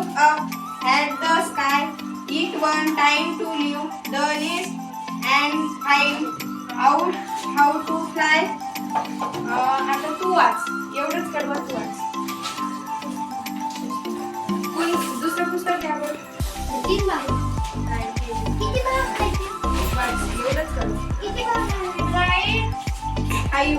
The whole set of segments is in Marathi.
up at the sky. It one time to leave the nest and find out how to fly. अं, आता तू वाच. एवढंच कडवं तू वाच. कोण दुसरं पुस्तक घ्या बरं? किती भाग किती भाग खायचे वाच. एवढंच कडवं किती भाग खायचे आयु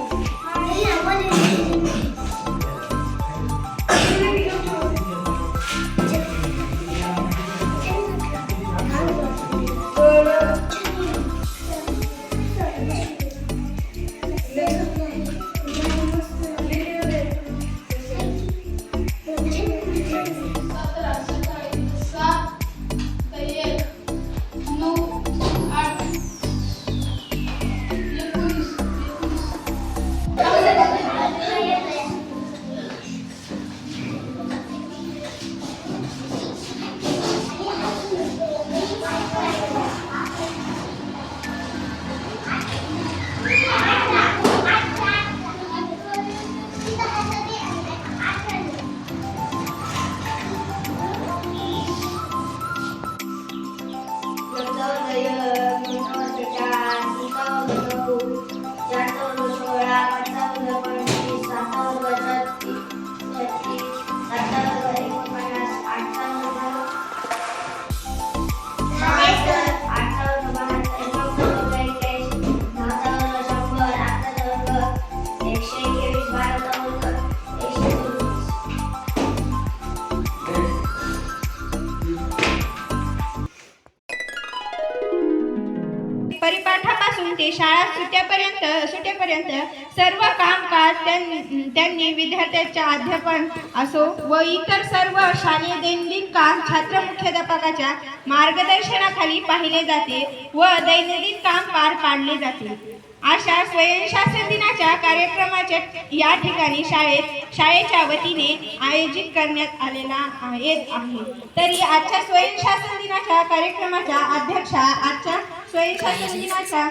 त्यांनी विद्यार्थ्यांच्या अध्यापन असो व इतर सर्व शालेय दैनंदिन काम छात्र मुख्याध्यापकाच्या मार्गदर्शनाखाली पाहिले जाते व दैनंदिन काम पार पाडले जाते. अशा स्वयंशासन दिनाच्या कार्यक्रमाच्या या ठिकाणी शाळेत शाळेच्या वतीने आयोजित करण्यात आलेला येत आहे. तरी आजच्या स्वयंशासन दिनाच्या कार्यक्रमाच्या अध्यक्षा आजच्या स्वयंशासन दिनाच्या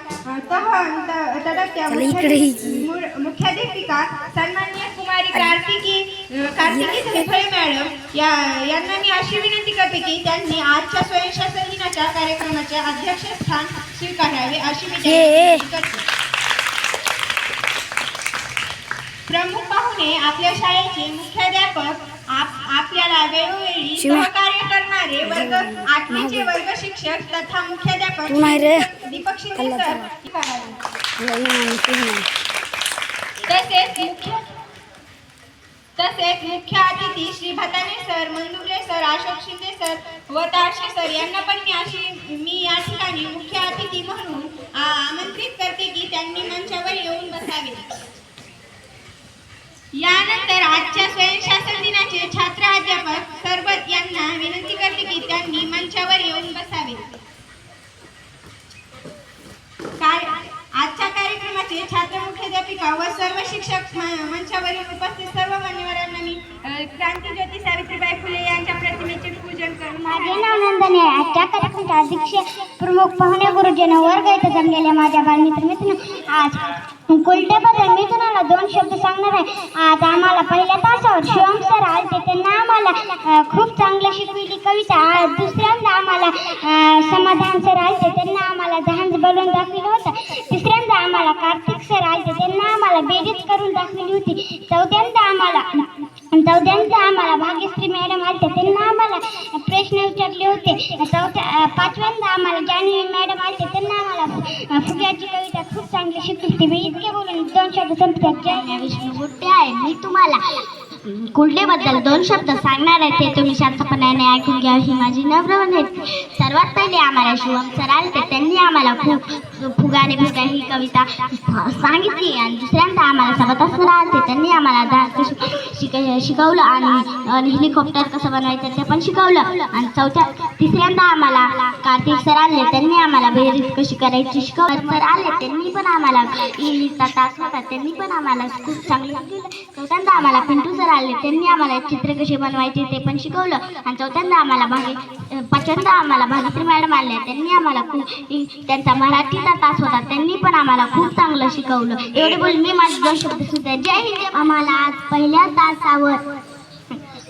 तह त- तडकत्या मुख्याधि- मु- मुख्याध्यापिका सन्माननीय कुमारी कार्तिकी अ, कार्तिकी मॅडम या यांना मी अशी विनंती करते की त्यांनी आजच्या स्वयंशासन दिनाच्या कार्यक्रमाचे अध्यक्षस्थान स्वीकारावे अशी मी विनंती करते प्रमुख पाहुणे आपल्या शाळेचे मुख्याध्यापक आप आपल्याला वेळोवेळी सहकार्य करणारे वर्ग आठवीचे वर्ग शिक्षक तथा मुख्याध्यापक दीपक शिंदे सर तसेच मुख्य तसेच मुख्य अतिथी Shri Bhatane sir Mandure sir Ashok Shinde sir व तारशे सर यांना पण मी अशी मी या ठिकाणी मुख्य अतिथी म्हणून आमंत्रित करते की त्यांनी मंचावर येऊन बसावे. यानंतर आजच्या स्वयंशासन दिनाचे छात्र अध्यापक सरबत यांना विनंती करते की त्यांनी मंचावर येऊन बसावे. काय? आजच्या मुख्याध्यापिका व सर्व शिक्षक मंचावरील उपस्थित सर्व मान्यवरांना मी अ, क्रांतीज्योती सावित्रीबाई फुले यांच्या प्रतिमेचे पूजन करून माझे नाव नंदन आहे आजच्या कार्यक्रमाचे अध्यक्ष प्रमुख पाहुणे गुरुजन वर्ग इथे जमलेल्या माझ्या बालमित्र मित्र आज कुलटेबद्दल मी तुम्हाला दोन शब्द सांगणार आहे. आज आम्हाला पहिल्या तासावर शिवम सर आले त्यांना आम्हाला खूप चांगलं शिकविली कविता. आज दुसऱ्यांदा आम्हाला समाधान सर आले त्यांना आम्हाला जहाज बनवून दाखविलं होतं. चौथ्यांदा आम्हाला भाग्यश्री मॅडम आल्या त्यांना आम्हाला प्रश्न विचारले होते. चौथ्या पाचव्यांदा आम्हाला जानवी मॅडम आलते त्यांना आम्हाला फुग्याची कविता खूप चांगली शिकली होती. मी इतके बोलून दोन शब्द संपतात जय विष्णू गुट्टे आहे. मी तुम्हाला कुंडलीबद्दल दोन शब्द सांगणार आहे ते तुम्ही शांतपणाने ऐकून घ्या. ही माझी नम्र विनंती. सर्वात पहिले आम्हाला शिवम सर आलते त्यांनी आम्हाला खूप फुगाने फुगा ही कविता सांगितली आणि दुसऱ्यांदा आम्हाला सबता सर आलते त्यांनी आम्हाला जहाज शिक शिकवलं आणि हेलिकॉप्टर कसं बनवायचं ते पण शिकवलं. आणि चौथ्या तिसऱ्यांदा आम्हाला कार्तिक सर आले त्यांनी आम्हाला बेरीज कशी करायची शिकवलं. सर आले त्यांनी पण आम्हाला इंग्लिशचा तास होता त्यांनी पण आम्हाला खूप चांगलं चौथ्यांदा आम्हाला पिंटू सर आले त्यांनी आम्हाला चित्र कसे बनवायचे ते पण शिकवलं. आणि चौथ्यांदा आम्हाला भागी पाचव्यांदा आम्हाला भागीत्री मॅडम आल्या त्यांनी आम्हाला खूप त्यांचा मराठीचा तास होता त्यांनी पण आम्हाला खूप चांगलं शिकवलं. एवढे बोल मी माझे दोन शब्द सुद्धा जय हिंद आम्हाला आज पहिल्या तासावर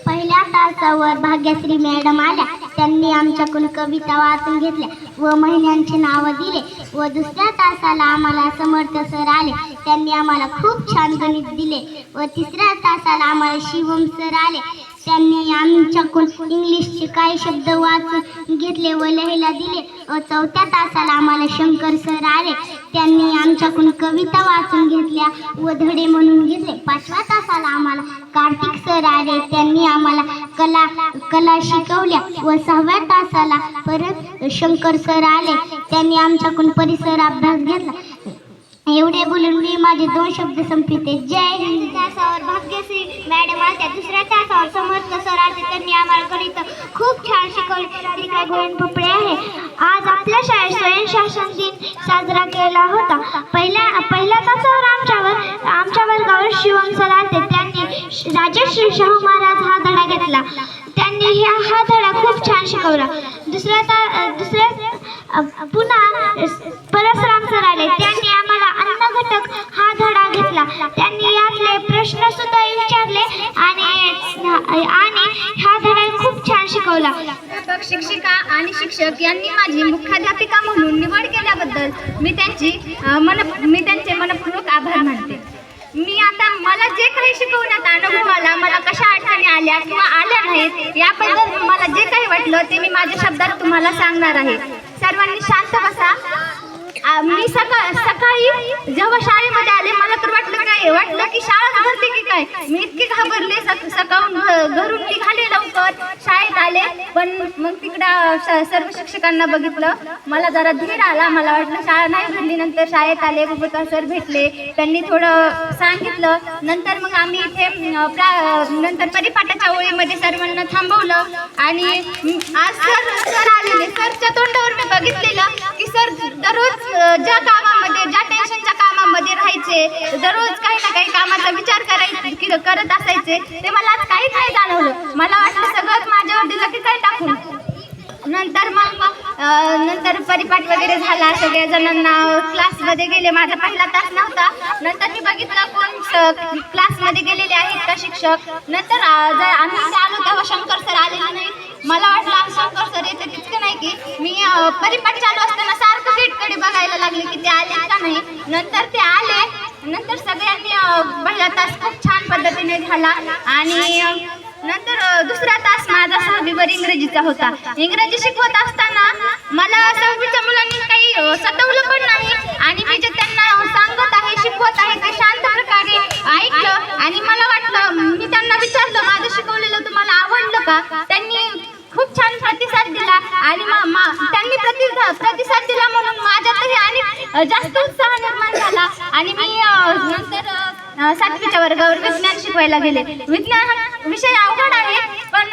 पहिल्या तासावर भाग्यश्री मॅडम आल्या. त्यांनी आमच्याकडून कविता वाचून घेतल्या व महिन्यांची नावं दिले व दुसऱ्या तासाला आम्हाला समर्थ सर आले. त्यांनी आम्हाला खूप छान गणित दिले व तिसऱ्या तासाला आम्हाला शिवम सर आले. त्यांनी आमच्याकडून इंग्लिशचे काही शब्द वाचून घेतले व लिहायला दिले व चौथ्या तासाला आम्हाला शंकर सर आले. त्यांनी आमच्याकडून कविता वाचून घेतल्या व धडे म्हणून घेतले. पाचव्या तासाला आम्हाला कार्तिक सर आले. त्यांनी आम्हाला कला कला शिकवल्या व सहाव्या तासाला परत शंकर सर आले. त्यांनी आमच्याकडून परिसर अभ्यास घेतला. एवढे बोलून मी माझे दोन शब्द संपविते. जय हिंद. तासावर भाग्यश्री मॅडम आल्या दुसऱ्या तासावर समर्थ सर आले त्यांनी आम्हाला गणित खूप छान शिकवले. तिकडे गोविंद भोपळे आहे. आज आपल्या शाळेत स्वयंशासन दिन साजरा केला होता. पहिल्या पहिल्या तासावर आमच्यावर आमच्या वर्गावर शिवम सर आले त्यांनी राजश्री शाहू महाराज हा धडा घेतला. त्यांनी हा हा धडा खूप छान शिकवला. दुसऱ्या ता दुसऱ्या पुन्हा परसराम सर आले. त्यांनी त्यांनी यातले प्रश्न सुद्धा विचारले आणि आणि हा धडा खूप छान शिकवला. प्राध्यापक शिक्षिका आणि शिक्षक यांनी माझी मुख्याध्यापिका म्हणून निवड केल्याबद्दल मी त्यांची मन मी त्यांचे मनपूर्वक आभार मानते. मी आता मला जे काही शिकवण्यात अनुभव आला मला कशा अडचणी आल्या किंवा आल्या नाहीत याबद्दल मला जे काही वाटलं ते मी माझ्या शब्दात तुम्हाला सांगणार आहे. सर्वांनी शांत बसा. मी सकाळ सकाळी जेव्हा शाळेमध्ये आले मला तर वाटलं काय वाटलं की शाळा भरते की काय? मी इतकी घाबरले सकाळून घरून निघाले लवकर. आले. पण मग तिकडं सर्व शिक्षकांना बघितलं. मला जरा धीर आला. मला वाटलं शाळा नाही भरली. नंतर शाळेत आले. गुप्ता सर भेटले. त्यांनी थोडं सांगितलं. नंतर मग आम्ही इथे प्रा- नंतर परिपाठाच्या ओळीमध्ये सर्वांना थांबवलं. आणि आज सर सर आलेले. सरच्या तोंडावर मी बघितलेलं की सर दररोज ज्या कामामध्ये ज्या टेन्शनच्या कामामध्ये राहायचे दररोज काही ना काही कामाचा विचार करायचे करत असायचे. ते मला काही काहीच नाही जाणवलं. मला वाटलं सगळं माझ्यावर दिलं की काय टाकून नंतर मग अं, नंतर परिपाठ वगैरे झाला सगळ्या जणांना क्लासमध्ये गेले. माझा पहिला तास नव्हता. नंतर मी बघितलं कोण क्लासमध्ये गेलेले आहेत का शिक्षक. नंतर जर आम्ही आलो तेव्हा शंकर सर आलेले नाही मला वाटलं शंकर सर येते तितकं नाही की मी परिपाठ चालू असताना सारखं गेटकडे बघायला लागले की ते आले का नाही. नंतर ते आले. नंतर सगळ्यांनी पहिला तास खूप छान पद्धतीने झाला. आणि नंतर दुसरा तास माझा सहावीवर इंग्रजीचा होता. इंग्रजी शिकवत असताना मला सहावीच्या मुलांनी काही सतवलं पण नाही. आणि मी जे त्यांना सांगत आहे शिकवत आहे ते शांत प्रकारे ऐकलं. आणि मला वाटलं मी त्यांना विचारलं माझं शिकवलेलं तुम्हाला आवडलं का? त्यांनी खूप छान प्रतिसाद दिला. आणि मा- त्यांनी प्रतिसा प्रतिसाद दिला म्हणून माझ्यातही आणि जास्त उत्साह निर्माण झाला. आणि मी नंतर सातवीच्या वर्गावर विज्ञान शिकवायला गेले. विज्ञान हा विषय अवघड आहे पण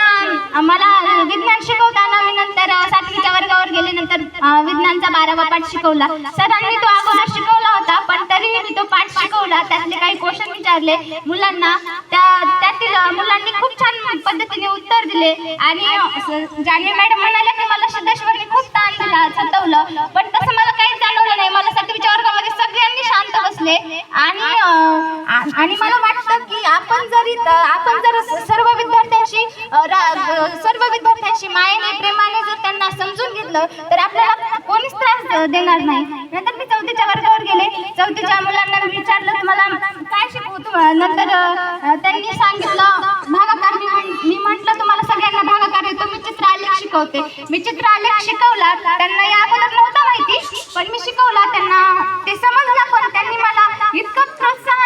मला विज्ञान शिकवताना मी नंतर सातवीच्या वर्गावर गेले नंतर विज्ञानचा बारावा पाठ शिकवला. सरांनी तो अगोदर शिकवला होता पण तरीही मी तो पाठ शिकवला. त्यातले काही क्वेश्चन विचारले. मुलांना त्या त्यातील मुलांनी खूप छान पद्धतीने उत्तर दिले. आणि जाने मॅडम म्हणाल्या की मला सिद्धेश्वरने खूप ताण दिला सतवलं. पण तसं मला काहीच जाणवलं नाही. मला सातवीच्या वर्गामध्ये सगळ्यांनी शांत बसले. आणि आणि मला वाटतं की आपण जरी आपण जर सर्व विद्यार्थ्यांशी सर्व विद्यार्थ्यांशी मायेने प्रेमाने जर त्यांना समजून घेतलं तर आपल्याला कोणीच त्रास देणार नाही. नंतर मी चौथीच्या वर्गावर गेले. चौथीच्या मुलांना विचारलं तुम्हाला काय शिकवू नंतर त्यांनी सांगितलं भागाकार मी म्हण- मी म्हटलं तुम्हाला सगळ्यांना भागाकार येतो मी चित्र आलेख शिकवते. मी चित्र आलेख शिकवला. त्यांना या अगोदर नव्हता माहिती पण मी शिकवला. त्यांना ते समजलं पण त्यांनी मला इतकं प्रोत्साहन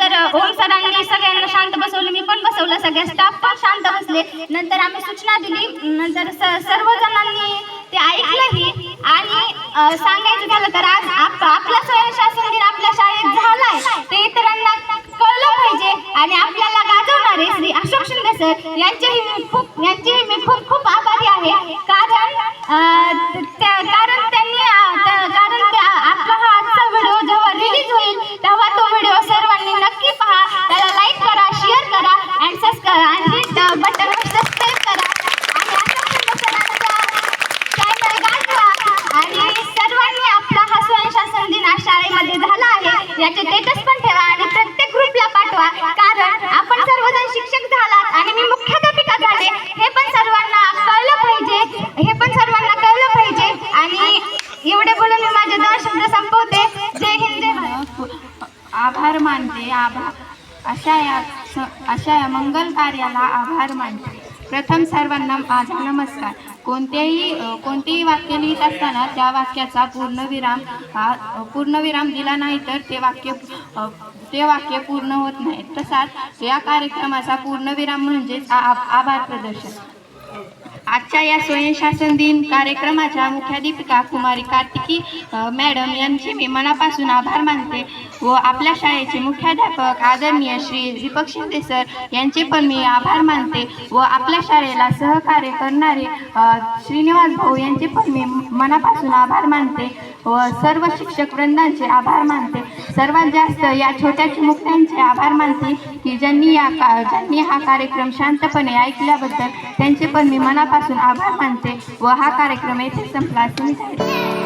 नव्हते नंतर ओम सरांनी सगळ्यांना शांत बसवलं. मी पण बसवलं सगळ्या स्टाफ पण शांत बसले. नंतर आम्ही सूचना दिली. नंतर स- सर्वजणांनी ते ऐकलंही आणि सांगायचं झालं तर आज आप आपला स्वयंशासन दिन आपल्या शाळेत झालाय. ते इतरांना कळलं पाहिजे. आणि आपल्याला गाजवणारे श्री अशोक शिंदे सर यांचेही खूप आभार मानते आभार अशा या स- अशा या मंगल कार्याला आभार मानते. प्रथम सर्वांना माझा नमस्कार. कोणतेही कोणतेही वाक्य लिहित असताना त्या वाक्याचा पूर्णविराम हा पूर्णविराम दिला नाही तर ते वाक्य ते वाक्य पूर्ण होत नाही. तसाच या कार्यक्रमाचा पूर्णविराम म्हणजेच आ- आभार प्रदर्शन. आजच्या या स्वयंशासन दिन कार्यक्रमाच्या मुख्याध्यापिका कुमारी कार्तिकी मॅडम यांचे मी मनापासून आभार मानते व आपल्या शाळेचे मुख्याध्यापक आदरणीय श्री दीपक शिंदे सर यांचे पण मी आभार मानते व आपल्या शाळेला सहकार्य करणारे श्रीनिवास भाऊ यांचे पण मी मनापासून आभार मानते. व सर्व शिक्षक वृंदांचे आभार मानते. सर्वात जास्त या छोट्या चिमुकल्यांचे आभार मानते की ज्यांनी या का ज्यांनी हा कार्यक्रम शांतपणे ऐकल्याबद्दल त्यांचे पण मी मनापासून आभार मानते व हा कार्यक्रम येथे संपला. तुम्ही